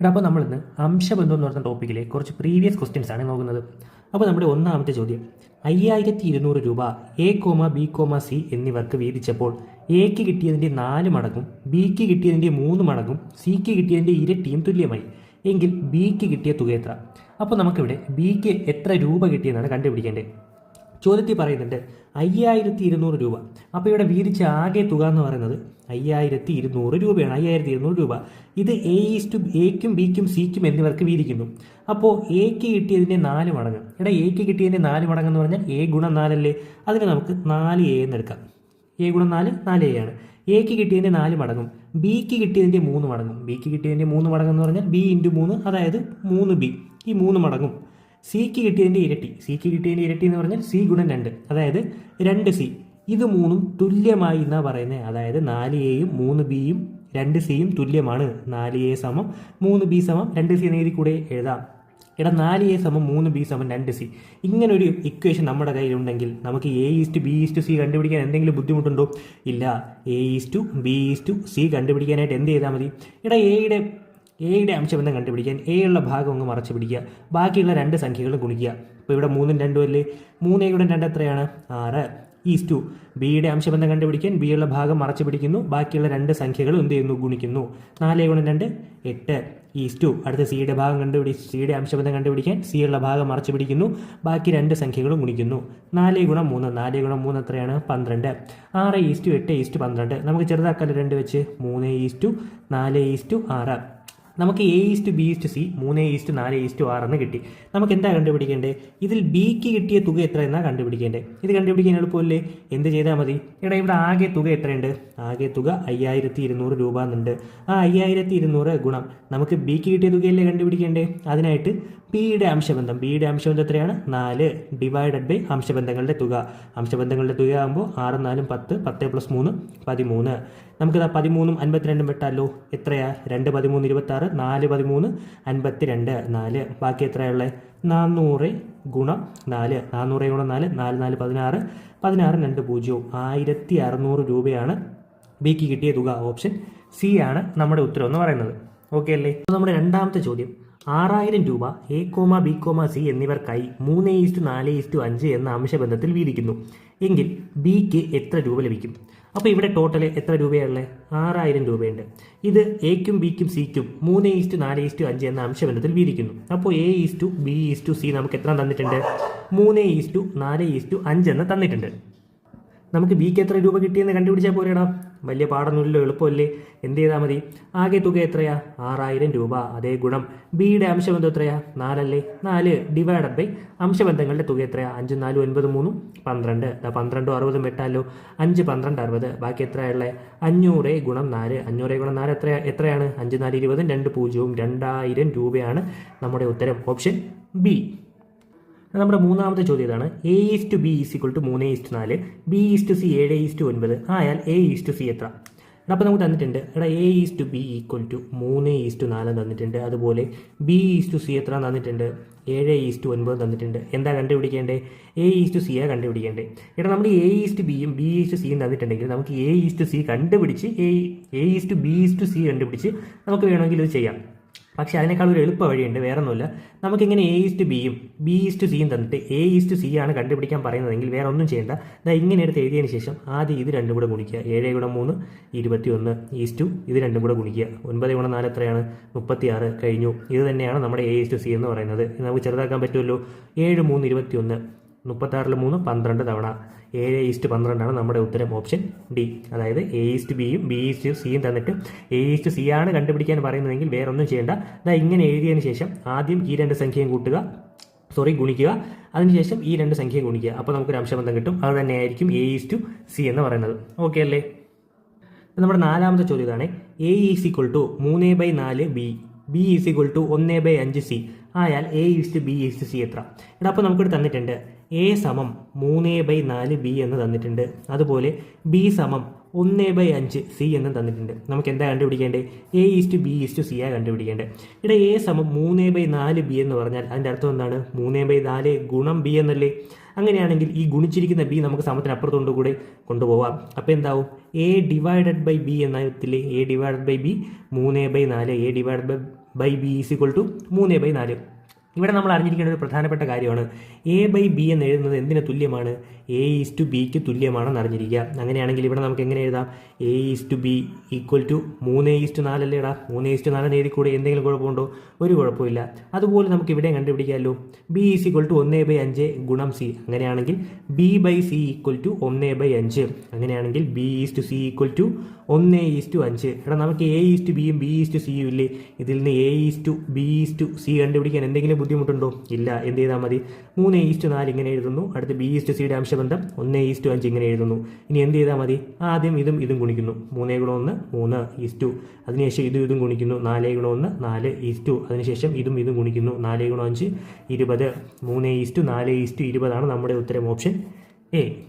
എടാ അപ്പോൾ നമ്മളിന്ന് അംശബന്ധം എന്ന് പറഞ്ഞ ടോപ്പിക്കിലെ കുറച്ച് പ്രീവിയസ് ക്വസ്റ്റ്യൻസ് ആണ് നോക്കുന്നത്. അപ്പോൾ നമ്മുടെ ഒന്നാമത്തെ ചോദ്യം അയ്യായിരത്തി ഇരുന്നൂറ് രൂപ A comma B comma C എന്നിവർക്ക് വീതിച്ചപ്പോൾ എക്ക് കിട്ടിയതിന്റെ നാല് മടങ്ങും ബിക്ക് കിട്ടിയതിന്റെ മൂന്ന് മടങ്ങും സിക്ക് കിട്ടിയതിന്റെ ഇരട്ടിയും തുല്യമായി. എങ്കിൽ ബിക്ക് കിട്ടിയ തുക എത്ര? അപ്പോൾ നമുക്കിവിടെ ബിക്ക് എത്ര രൂപ കിട്ടിയെന്നാണ് കണ്ടുപിടിക്കേണ്ടത്. ചോദ്യത്തിൽ പറയുന്നുണ്ട് അയ്യായിരത്തി ഇരുന്നൂറ് രൂപ. അപ്പോൾ ഇവിടെ വീതിച്ച ആകെ തുക എന്ന് പറയുന്നത് അയ്യായിരത്തി ഇരുന്നൂറ് രൂപയാണ് അയ്യായിരത്തി ഇരുന്നൂറ് രൂപ. ഇത് എ ഈസ് ടു എക്കും ബിക്കും സിക്കും എന്നിവർക്ക് വീതിക്കുന്നു. അപ്പോൾ എക്ക് കിട്ടിയതിന്റെ നാല് മടങ്ങ്. ഇവിടെ എക്ക് കിട്ടിയതിന്റെ നാല് മടങ്ങ് എന്ന് പറഞ്ഞാൽ എ ഗുണം നാലല്ലേ? അതിന് നമുക്ക് നാല് എ എന്ന് എടുക്കാം. എ ഗുണം നാല് നാല് എ ആണ്. എക്ക് കിട്ടിയതിന്റെ നാല് മടങ്ങും ബിക്ക് കിട്ടിയതിന്റെ മൂന്ന് മടങ്ങും. ബിക്ക് കിട്ടിയതിന്റെ മൂന്ന് മടങ്ങ് എന്ന് പറഞ്ഞാൽ ബി ഇന്റു മൂന്ന് അതായത് മൂന്ന് ബി ഈ മൂന്ന് മടങ്ങും സിക്ക് കിട്ടിയതിന്റെ ഇരട്ടി. സിക്ക് കിട്ടിയതിന്റെ ഇരട്ടി എന്ന് പറഞ്ഞാൽ സി ഗുണം രണ്ട്. അതായത് രണ്ട് സി ഇത് മൂന്നും തുല്യമായി എന്നാണ് പറയുന്നത്? അതായത് നാല് എയും മൂന്ന് ബിയും രണ്ട് സിയും തുല്യമാണ്. നാല് എ സമം മൂന്ന് ബി സമം രണ്ട് സി എന്ന് കൂടെ എഴുതാം. എടാ നാല് എ സമം മൂന്ന് ബി സമം രണ്ട് സി ഇങ്ങനെ ഒരു ഇക്വേഷൻ നമ്മുടെ കയ്യിലുണ്ടെങ്കിൽ നമുക്ക് A is to B is to C കണ്ടുപിടിക്കാൻ എന്തെങ്കിലും ബുദ്ധിമുട്ടുണ്ടോ? ഇല്ല. A is to B is to C കണ്ടുപിടിക്കാനായിട്ട് എന്ത് ചെയ്താൽ മതി? എടാ എയുടെ എയുടെ അംശബന്ധം കണ്ടുപിടിക്കാൻ എ ഉള്ള ഭാഗം അങ്ങ് മറച്ചു പിടിക്കുക. ബാക്കിയുള്ള രണ്ട് സംഖ്യകൾ ഗുണിക്കുക. ഇപ്പോൾ ഇവിടെ മൂന്നും രണ്ടും അല്ലേ? മൂന്ന് എയുടെ രണ്ട് എത്രയാണ്? ആറ്. Is to. ബിയുടെ അംശബന്ധം കണ്ടുപിടിക്കാൻ ബി ഉള്ള ഭാഗം മറച്ചു പിടിക്കുന്നു ബാക്കിയുള്ള രണ്ട് സംഖ്യകൾ എന്ത് ചെയ്യുന്നു? ഗുണിക്കുന്നു. നാല് ഗുണം രണ്ട് എട്ട്. Is to. അടുത്ത സിയുടെ ഭാഗം കണ്ടുപിടി സിയുടെ അംശബന്ധം കണ്ടുപിടിക്കാൻ സി ഉള്ള ഭാഗം മറച്ചു പിടിക്കുന്നു ബാക്കി രണ്ട് സംഖ്യകളും ഗുണിക്കുന്നു. നാല് ഗുണം മൂന്ന്. നാല് ഗുണം മൂന്ന് എത്രയാണ്? പന്ത്രണ്ട്. ആറ് ഈസ്റ്റു എട്ട് ഈസ്റ്റു പന്ത്രണ്ട്. നമുക്ക് ചെറുതാക്കല്ല രണ്ട് വെച്ച്. മൂന്ന് ഈസ്റ്റു നാല് ഈസ്റ്റു ആറ്. നമുക്ക് A is to B is to C മൂന്ന് ഈസ്റ്റ് നാല് ഈസ്റ്റ് ആറ് എന്ന് കിട്ടി. നമുക്ക് എന്താ കണ്ടുപിടിക്കേണ്ടത് ഇതിൽ ബിക്ക് കിട്ടിയ തുക എത്ര എന്നാണ് കണ്ടുപിടിക്കേണ്ടത് ഇത് കണ്ടുപിടിക്കാൻ എളുപ്പമല്ലേ? എന്ത് ചെയ്താൽ മതി? എടാ ഇവിടെ ആകെ തുക എത്രയുണ്ട്? ആകെ തുക അയ്യായിരത്തി ഇരുന്നൂറ് രൂപ എന്നുണ്ട്. ആ അയ്യായിരത്തി ഇരുന്നൂറ് ഗുണം. നമുക്ക് ബിക്ക് കിട്ടിയ തുകയല്ലേ കണ്ടുപിടിക്കേണ്ടേ? അതിനായിട്ട് ബിയുടെ അംശബന്ധം. ബിയുടെ അംശബന്ധം എത്രയാണ്? നാല്. ഡിവൈഡഡ് ബൈ അംശബന്ധങ്ങളുടെ തുക. അംശബന്ധങ്ങളുടെ തുക ആകുമ്പോൾ ആറ് നാലും പത്ത് പത്ത് പ്ലസ് മൂന്ന് പതിമൂന്ന്. നമുക്കിതാ പതിമൂന്നും അൻപത്തിരണ്ടും വെട്ടാലോ? എത്രയാ? രണ്ട് പതിമൂന്ന് ഇരുപത്തി ആറ് നാല് പതിമൂന്ന് അൻപത്തിരണ്ട്. നാല്. ബാക്കി എത്രയുള്ളത് നാനൂറ് ഗുണം നാല്. നാനൂറ് ഗുണം നാല് നാല് നാല് പതിനാറ്. പതിനാറ് രണ്ട് പൂജ്യവും. ആയിരത്തി അറുന്നൂറ് രൂപയാണ് ബിക്ക് കിട്ടിയ തുക. ഓപ്ഷൻ സി ആണ് നമ്മുടെ ഉത്തരം എന്ന് പറയുന്നത്. ഓക്കെ അല്ലേ? നമ്മുടെ രണ്ടാമത്തെ ചോദ്യം. ആറായിരം രൂപ A comma B comma C എന്നിവർക്കായി മൂന്ന് ഈസ്റ്റു നാല് ഈസ്റ്റു അഞ്ച് എന്ന അംശബന്ധത്തിൽ വീതിക്കുന്നു. എങ്കിൽ ബിക്ക് എത്ര രൂപ ലഭിക്കും? അപ്പോൾ ഇവിടെ ടോട്ടൽ എത്ര രൂപയാണുള്ളത് ആറായിരം രൂപയുണ്ട്. ഇത് എക്കും ബിക്കും സിക്കും മൂന്ന് ഈസ്റ്റു നാല് ഈസ്റ്റു അഞ്ച് എന്ന അംശബന്ധത്തിൽ വീതിക്കുന്നു. അപ്പോൾ A is to B is to C നമുക്ക് എത്ര തന്നിട്ടുണ്ട്? മൂന്ന് ഈസ്റ്റു നാല് ഈസ്റ്റു അഞ്ച് എന്ന് തന്നിട്ടുണ്ട്. നമുക്ക് ബിക്ക് എത്ര രൂപ കിട്ടിയെന്ന് കണ്ടുപിടിച്ചാൽ പോരെടാ. വലിയ പാടൊന്നുമില്ലല്ലോ എളുപ്പമല്ലേ? എന്ത് ചെയ്താൽ മതി? ആകെ തുക എത്രയാ? ആറായിരം രൂപ. അതേ ഗുണം. ബിയുടെ അംശബന്ധം എത്രയാ? നാലല്ലേ? നാല് ഡിവൈഡഡ് ബൈ അംശബന്ധങ്ങളുടെ തുക എത്രയാ? അഞ്ച് നാല് ഒൻപത് മൂന്നും പന്ത്രണ്ട്. പന്ത്രണ്ടും അറുപതും വെട്ടാലോ? അഞ്ച് പന്ത്രണ്ട് അറുപത്. ബാക്കി എത്രയുള്ളത് അഞ്ഞൂറ് ഗുണം നാല്. അഞ്ഞൂറ് ഗുണം നാല് എത്ര എത്രയാണ്? അഞ്ച് നാല് ഇരുപതും രണ്ട് പൂജ്യവും. രണ്ടായിരം രൂപയാണ് നമ്മുടെ ഉത്തരം. ഓപ്ഷൻ ബി നമ്മുടെ മൂന്നാമത്തെ ചോദ്യം ഇതാണ് A is to B is equal to മൂന്ന് ഈസ്റ്റ് നാല് ബി ഈസ് ടു സി ഏഴ് ഈസ് ടു ഒൻപത് ആയാൽ എ ഈസ് ടു സി എത്ര അപ്പോൾ നമുക്ക് തന്നിട്ടുണ്ട് എടാ A is to B equal to മൂന്ന് ഈസ് ടു നാല് തന്നിട്ടുണ്ട് അതുപോലെ ബി ഈസ് ടു സി എത്ര തന്നിട്ടുണ്ട് ഏഴ് ഈസ് ടു ഒൻപത് തന്നിട്ടുണ്ട് എന്താ കണ്ടുപിടിക്കേണ്ടത് എ ഈസ് ടു സിയാണ് കണ്ടുപിടിക്കേണ്ടത് എടാ നമ്മൾ എ ഈസ് ടു ബിയും ബി ഈസ് ടു സിയും തന്നിട്ടുണ്ടെങ്കിൽ നമുക്ക് എ ഈസ് ടു സി കണ്ടുപിടിച്ച് A is to B is to C കണ്ടുപിടിച്ച് നമുക്ക് വേണമെങ്കിൽ ഇത് ചെയ്യാം പക്ഷേ അതിനേക്കാൾ ഒരു എളുപ്പ വഴിയുണ്ട് വേറെ ഒന്നുമില്ല നമുക്കിങ്ങനെ എ ഈസ്റ്റ് ബിയും ബി ഈസ്റ്റ് സിയും തന്നിട്ട് എ ഈസ്റ്റ് സി ആണ് കണ്ടുപിടിക്കാൻ പറയുന്നതെങ്കിൽ വേറെ ഒന്നും ചെയ്യേണ്ട. ഇതാ ഇങ്ങനെ എടുത്ത് എഴുതിയതിന് ശേഷം ആദ്യം ഇത് രണ്ടും കൂടെ ഗുണിക്കുക. ഏഴ് ഗുണം മൂന്ന് ഇരുപത്തി ഒന്ന് ഈസ്റ്റു. ഇത് രണ്ടും കൂടെ ഗുണിക്കുക. ഒൻപത് ഗുണം നാല് എത്രയാണ്? മുപ്പത്തി ആറ് കഴിഞ്ഞു. ഇത് തന്നെയാണ് നമ്മുടെ എ ഈസ്റ്റ് സി എന്ന് പറയുന്നത്. നമുക്ക് ചെറുതാക്കാൻ പറ്റുമല്ലോ. ഏഴ് മൂന്ന് ഇരുപത്തി ഒന്ന് മുപ്പത്താറിൽ മൂന്ന് പന്ത്രണ്ട് തവണ. ഏഴ് ഈസ്റ്റ് പന്ത്രണ്ടാണ് നമ്മുടെ ഉത്തരം. Option D. അതായത് എ ഈസ്റ്റ് ബിയും ബി ഈസ്റ്റ് സിയും തന്നിട്ട് എ ഈസ്റ്റ് സി ആണ് കണ്ടുപിടിക്കാൻ പറയുന്നതെങ്കിൽ വേറെ ഒന്നും ചെയ്യേണ്ട. അതാ ഇങ്ങനെ എഴുതിയതിന് ശേഷം ആദ്യം ഈ രണ്ട് സംഖ്യയും കൂട്ടുക സോറി ഗുണിക്കുക. അതിനുശേഷം ഈ രണ്ട് സംഖ്യയും ഗുണിക്കുക. അപ്പോൾ നമുക്കൊരു അംശബന്ധം കിട്ടും. അത് തന്നെയായിരിക്കും എ ഈസ്റ്റ് സി എന്ന് പറയുന്നത്. ഓക്കെ അല്ലേ? നമ്മുടെ നാലാമത്തെ ചോദ്യം ഇതാണ്. എ ഈസ് ഈക്വൾ ടു മൂന്ന് ബൈ നാല് B. B is equal to ഒന്ന് ബൈ അഞ്ച് സി. ആയാൽ A is to B is to C എത്ര? എടാ അപ്പോൾ നമുക്കിവിടെ തന്നിട്ടുണ്ട് എ സമം മൂന്ന് ബൈ നാല് ബി എന്ന് തന്നിട്ടുണ്ട്. അതുപോലെ ബി സമം ഒന്ന് ബൈ അഞ്ച് സി എന്നും തന്നിട്ടുണ്ട്. നമുക്ക് എന്താ കണ്ടുപിടിക്കേണ്ടത്? A is to B is to C ആ കണ്ടുപിടിക്കേണ്ടത്. ഇവിടെ എ സമം മൂന്ന് ബൈ നാല് ബി എന്ന് പറഞ്ഞാൽ അതിന്റെ അർത്ഥം എന്താണ്? മൂന്ന് ബൈ നാല് ഗുണം ബി എന്നല്ലേ? അങ്ങനെയാണെങ്കിൽ ഈ ഗുണിച്ചിരിക്കുന്ന ബി നമുക്ക് സമത്തിന് അപ്പുറത്തുകൊണ്ട് കൂടെ കൊണ്ടുപോവാം. അപ്പോൾ എന്താവും? എ ഡിവൈഡഡ് ബൈ ബി എന്നതിലെ എ ഡിവൈഡഡ് ബൈ ബി മൂന്ന് ബൈ നാല് A divided by by is equal to മൂന്ന് ബൈ നാല്. ഇവിടെ നമ്മൾ അറിഞ്ഞിരിക്കേണ്ട ഒരു പ്രധാനപ്പെട്ട കാര്യമാണ് എ ബൈ ബി എന്ന് എഴുതുന്നത് എന്തിന് തുല്യമാണ് എ ഈസ് ടു ബിക്ക് തുല്യമാണെന്ന് അറിഞ്ഞിരിക്കുക അങ്ങനെയാണെങ്കിൽ ഇവിടെ നമുക്ക് എങ്ങനെ എഴുതാം A is to B equal to മൂന്ന് ഈസ് ടു നാലല്ലേടാ മൂന്ന് ഈസ് ടു നാല് എഴുതി കൂടെ എന്തെങ്കിലും കുഴപ്പമുണ്ടോ ഒരു കുഴപ്പമില്ല അതുപോലെ നമുക്ക് ഇവിടെ കണ്ടുപിടിക്കാമല്ലോ ബി ഈസ് ഈക്വൽ ടു ഒന്ന് ബൈ അഞ്ച് ഗുണം സി അങ്ങനെയാണെങ്കിൽ B by C equal to ഒന്ന് ബൈ അഞ്ച് അങ്ങനെയാണെങ്കിൽ B is to C equal to ഒന്ന് ഈസ് ടു അഞ്ച് എടാ നമുക്ക് എ ഈസ് ടു ബിയും ബി ഈസ് ടു സിയും ഇല്ലേ ഇതിൽ നിന്ന് A is to B is to C കണ്ടുപിടിക്കാൻ എന്തെങ്കിലും ബുദ്ധിമുട്ടുണ്ടോ? ഇല്ല. എന്ത് ചെയ്താൽ മതി? മൂന്ന് ഈസ് ടു നാല് ഇങ്ങനെ എഴുതുന്നു. അടുത്ത് ബി ഈസ് ടു സിയുടെ അംശബന്ധം ഒന്ന് ഈസ് ടു അഞ്ച് ഇങ്ങനെ എഴുതുന്നു. ഇനി എന്ത് ചെയ്താൽ മതി? ആദ്യം ഇതും ഇതും ഗുണിക്കുന്നു. മൂന്നേ ഗുണം ഒന്ന് മൂന്ന് ഈസ് ടു. അതിനുശേഷം ഇതും ഇതും ഗുണിക്കുന്നു. നാലേ ഗുണം ഒന്ന് നാല് ഈസ് ടു. അതിനുശേഷം ഇതും ഇതും ഗുണിക്കുന്നു. നാലേ ഗുണം അഞ്ച് ഇരുപത്. മൂന്ന് ഈസ് ടു നാല് ഈസ് ടു ഇരുപതാണ് നമ്മുടെ ഉത്തരം ഓപ്ഷൻ എ.